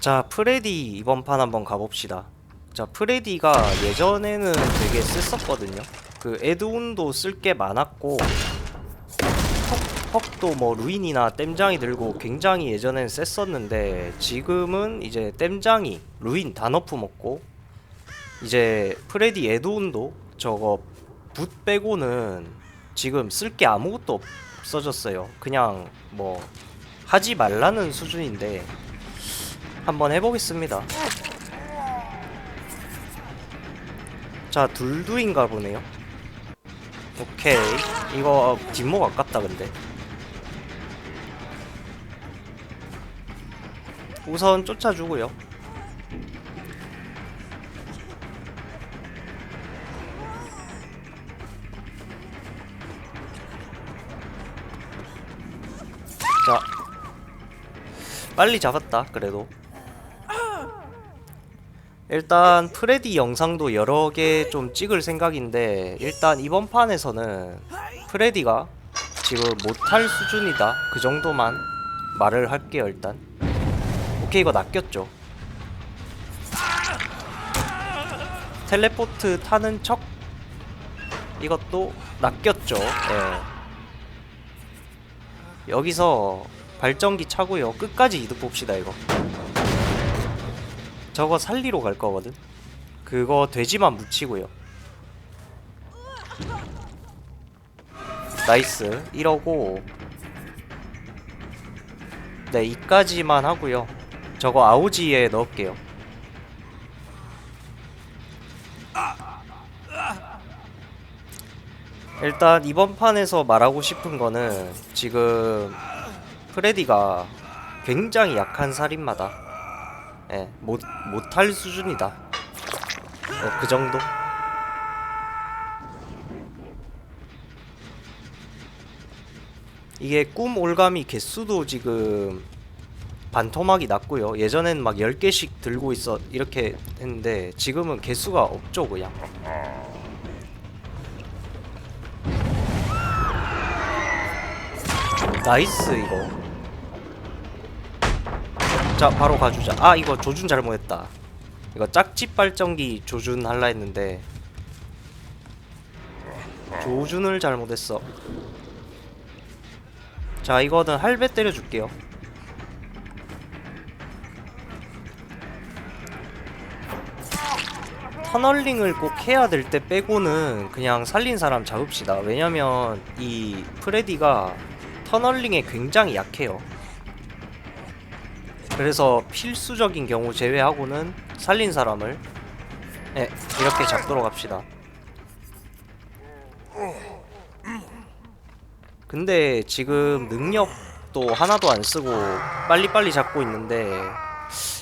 자, 프레디 이번 판 한번 가봅시다. 자, 프레디가 예전에는 되게 셌었거든요. 그 에드온도 쓸 게 많았고 헉, 헉도 뭐 루인이나 땜장이 들고 굉장히 예전엔 셌었는데 지금은 이제 땜장이 루인 단어프 먹고 이제 프레디 에드온도 저거 붓 빼고는 지금 쓸 게 아무것도 없어졌어요. 그냥 뭐 하지 말라는 수준인데 한번 해보겠습니다. 자, 둘두인가 보네요. 오케이. 이거 뒷목 아깝다, 근데. 우선 쫓아주고요. 자, 빨리 잡았다, 그래도. 일단 프레디 영상도 여러 개 좀 찍을 생각인데 일단 이번 판에서는 프레디가 지금 못할 수준이다. 그 정도만 말을 할게요 일단. 오케이 이거 낚였죠. 텔레포트 타는 척 이것도 낚였죠. 예. 여기서 발전기 차고요. 끝까지 이득 봅시다 이거 저거 살리러 갈 거거든. 그거 돼지만 묻히고요. 나이스. 이러고 네, 이까지만 하고요. 저거 아오지에 넣을게요. 일단 이번 판에서 말하고 싶은 거는 지금 프레디가 굉장히 약한 살인마다 예, 못, 못할 수준이다. 어, 그 정도? 이게 꿈 올가미 개수도 지금 반토막이 났고요. 예전엔 막 10개씩 들고 있어 이렇게 했는데 지금은 개수가 없죠, 그냥. 나이스 이거. 자 바로 가주자. 아 이거 조준 잘못했다. 이거 짝집 발전기 조준 할라 했는데. 조준을 잘못했어. 자 이거는 할배 때려줄게요. 터널링을 꼭 해야 될 때 빼고는 그냥 살린 사람 잡읍시다. 왜냐면 이 프레디가 터널링에 굉장히 약해요 그래서 필수적인 경우 제외하고는 살린 사람을 네, 이렇게 잡도록 합시다. 근데 지금 능력도 하나도 안 쓰고 빨리빨리 잡고 있는데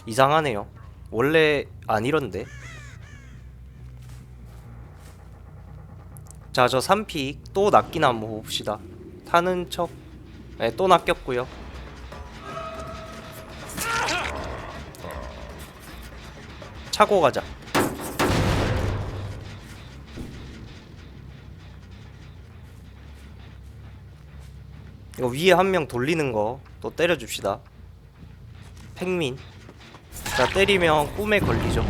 이상하네요. 원래 안 이런데. 자, 저 3픽 또 낚이나 한번 봅시다. 타는 척. 네, 또 낚였고요. 차고 가자. 이거 위에 한 명 돌리는 거 또 때려줍시다. 팽민. 자, 때리면 꿈에 걸리죠.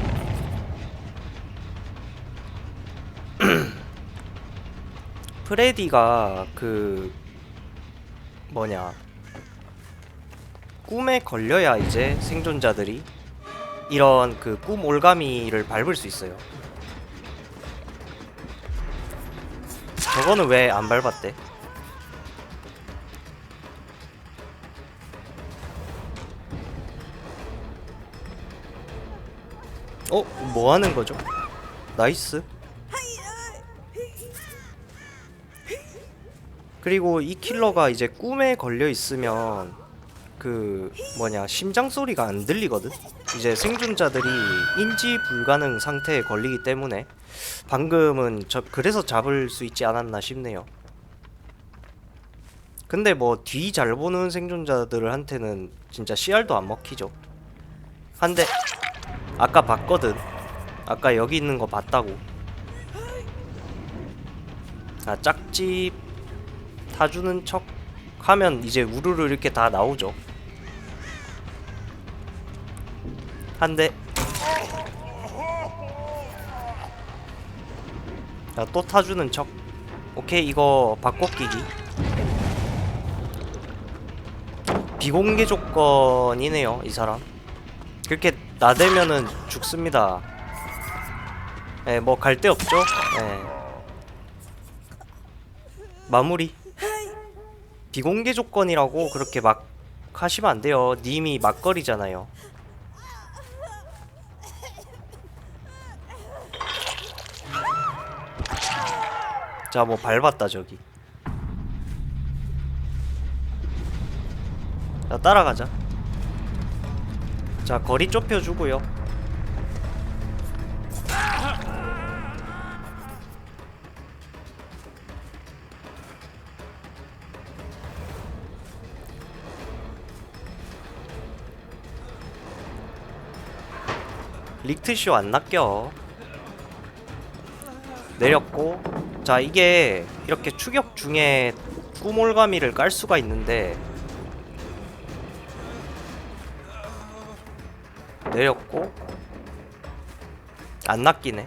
프레디가 그 뭐냐 꿈에 걸려야 이제 생존자들이 이런 그 꿈 올가미를 밟을 수 있어요. 저거는 왜 안 밟았대? 어? 뭐 하는 거죠? 나이스. 그리고 이 킬러가 이제 꿈에 걸려 있으면 그 뭐냐 심장 소리가 안 들리거든. 이제 생존자들이 인지 불가능 상태에 걸리기 때문에 방금은 저 그래서 잡을 수 있지 않았나 싶네요. 근데 뭐 뒤 잘 보는 생존자들한테는 진짜 CR도 안 먹히죠. 한데 아까 봤거든. 아까 여기 있는 거 봤다고. 아 짝집 타주는 척 하면 이제 우르르 이렇게 다 나오죠. 한 대. 자, 또 타주는 척. 오케이, 이거 바꿔 끼기. 비공개 조건이네요, 이 사람. 그렇게 나대면은 죽습니다. 예, 뭐 갈 데 없죠? 예. 마무리. 비공개 조건이라고 그렇게 막 하시면 안 돼요. 님이 막걸리잖아요. 자, 뭐 밟았다 저기. 자, 따라가자. 자, 거리 좁혀주고요. 릭트쇼 안 낚여. 내렸고. 자, 이게 이렇게 추격 중에 꾸몰가미를 깔 수가 있는데 내렸고 안 낚이네.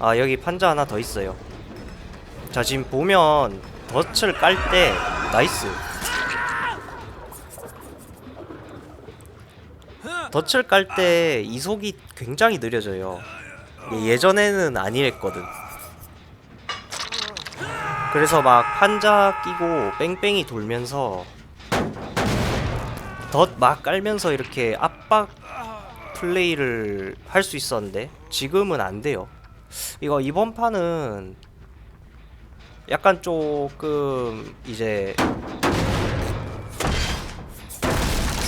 아 여기 판자 하나 더 있어요. 자 지금 보면 덫을 깔 때 나이스. 덫을 깔 때 이속이 굉장히 느려져요. 이게 예전에는 아니랬거든. 그래서 막 판자 끼고 뺑뺑이 돌면서 덫 막 깔면서 이렇게 압박 플레이를 할 수 있었는데 지금은 안 돼요. 이거 이번 판은 약간 조금 이제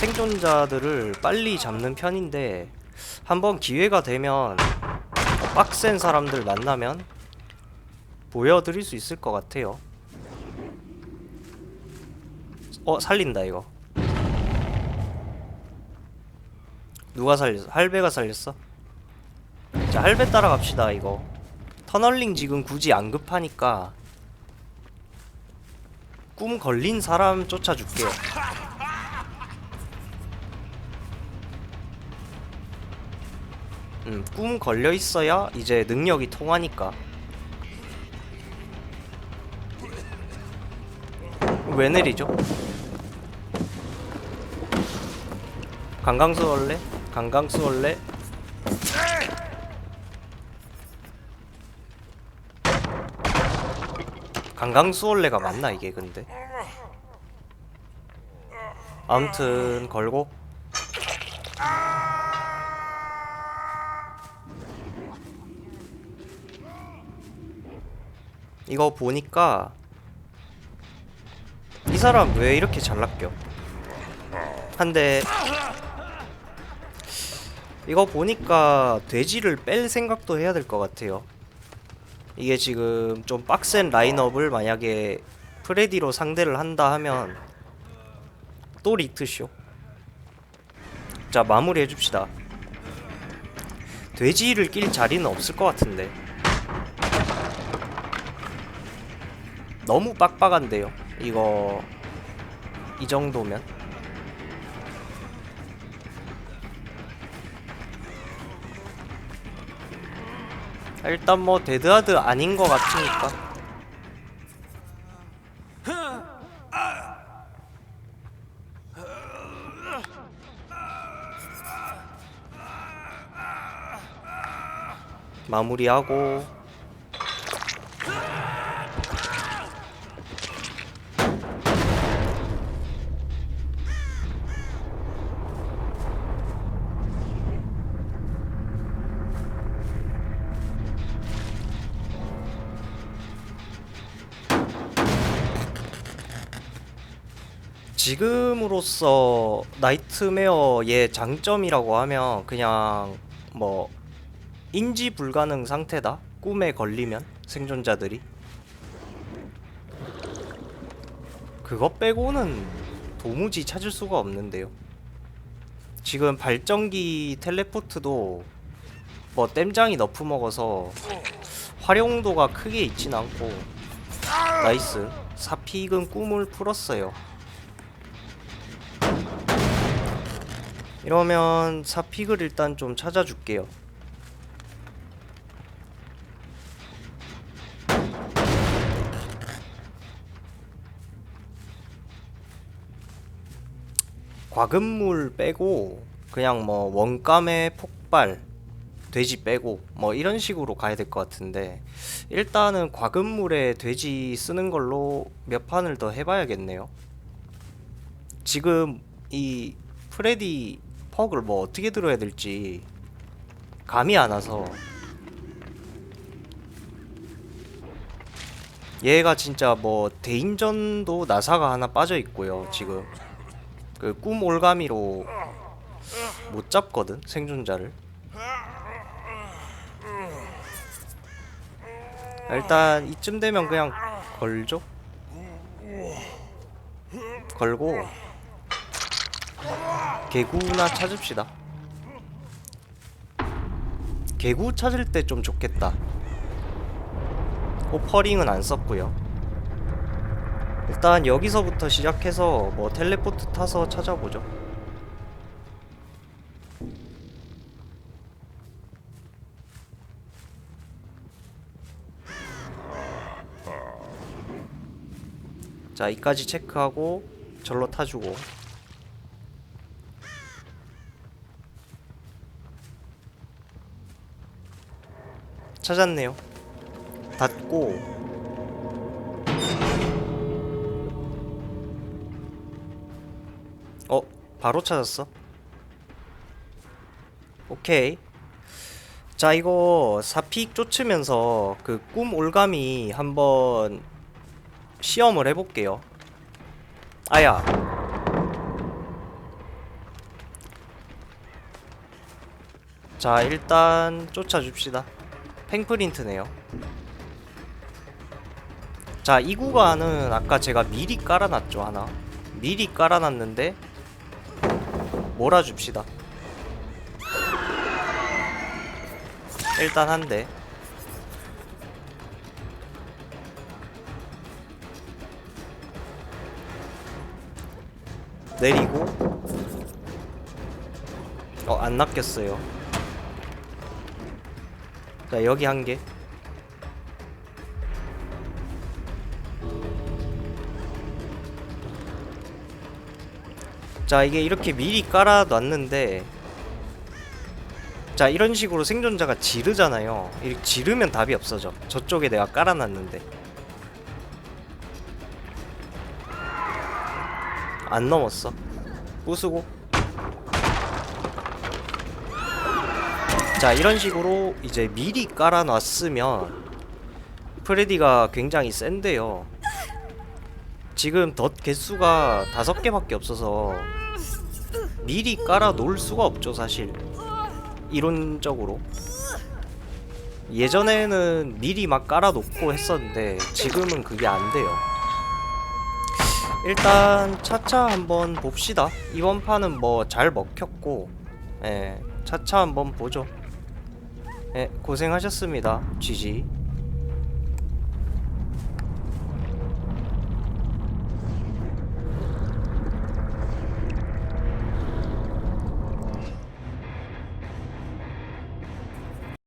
생존자들을 빨리 잡는 편인데 한번 기회가 되면 빡센 사람들 만나면 보여드릴 수 있을 것 같아요. 어 살린다 이거. 누가 살렸어? 할배가 살렸어? 자 할배 따라갑시다 이거. 터널링 지금 굳이 안 급하니까 꿈 걸린 사람 쫓아줄게요. 음, 꿈 걸려 있어야 이제 능력이 통하니까. 왜 내리죠? 강강수 원래? 강강수 원래? 강강수 원래가 맞나 이게 근데? 아무튼 걸고 이거 보니까 이 사람 왜 이렇게 잘 낚여? 한데 이거 보니까 돼지를 뺄 생각도 해야 될 것 같아요. 이게 지금 좀 빡센 라인업을 만약에 프레디로 상대를 한다 하면 또 리트쇼. 자 마무리 해줍시다. 돼지를 낄 자리는 없을 것 같은데. 너무 빡빡한데요. 이거 이 정도면? 일단 뭐 데드하드 아닌 것 같으니까. 마무리하고 지금으로서 나이트메어의 장점이라고 하면 그냥 뭐 인지 불가능 상태다. 꿈에 걸리면 생존자들이 그것 빼고는 도무지 찾을 수가 없는데요. 지금 발전기 텔레포트도 뭐 땜장이 너프 먹어서 활용도가 크게 있진 않고 나이스 사픽은 꿈을 풀었어요. 이러면 사픽을 일단 좀 찾아줄게요. 과금물 빼고 그냥 뭐 원감의 폭발 돼지 빼고 뭐 이런 식으로 가야 될 것 같은데 일단은 과금물에 돼지 쓰는 걸로 몇 판을 더 해봐야겠네요. 지금 이 프레디 퍽을 뭐 어떻게 들어야 될지 감이 안 와서. 얘가 진짜 뭐 대인전도 나사가 하나 빠져 있고요 지금. 그 꿈 올가미로 못 잡거든 생존자를. 일단 이쯤 되면 그냥 걸죠? 걸고 개구나 찾읍시다. 개구 찾을 때 좀 좋겠다. 오퍼링은 안 썼고요. 일단 여기서부터 시작해서 뭐 텔레포트 타서 찾아보죠. 자 이까지 체크하고 절로 타주고 찾았네요. 닫고. 어 바로 찾았어. 오케이. 자 이거 사픽 쫓으면서 그 꿈 올가미 한번 시험을 해볼게요. 아야. 자 일단 쫓아줍시다 팽프린트네요. 자 이 구간은 아까 제가 미리 깔아놨죠 하나. 미리 깔아놨는데 몰아줍시다. 일단 한대. 내리고. 어 안 낚였어요 자 여기 한개. 자 이게 이렇게 미리 깔아놨는데 자 이런 식으로 생존자가 지르잖아요. 이렇게 지르면 답이 없어져. 저쪽에 내가 깔아놨는데. 안 넘었어. 부수고 자 이런 식으로 이제 미리 깔아놨으면 프레디가 굉장히 센데요. 지금 덧 개수가 다섯 개밖에 없어서 미리 깔아 놓을 수가 없죠 사실. 이론적으로. 예전에는 미리 막 깔아 놓고 했었는데 지금은 그게 안 돼요. 일단 차차 한번 봅시다. 이번 판은 뭐 잘 먹혔고 예 차차 한번 보죠 예 고생하셨습니다. GG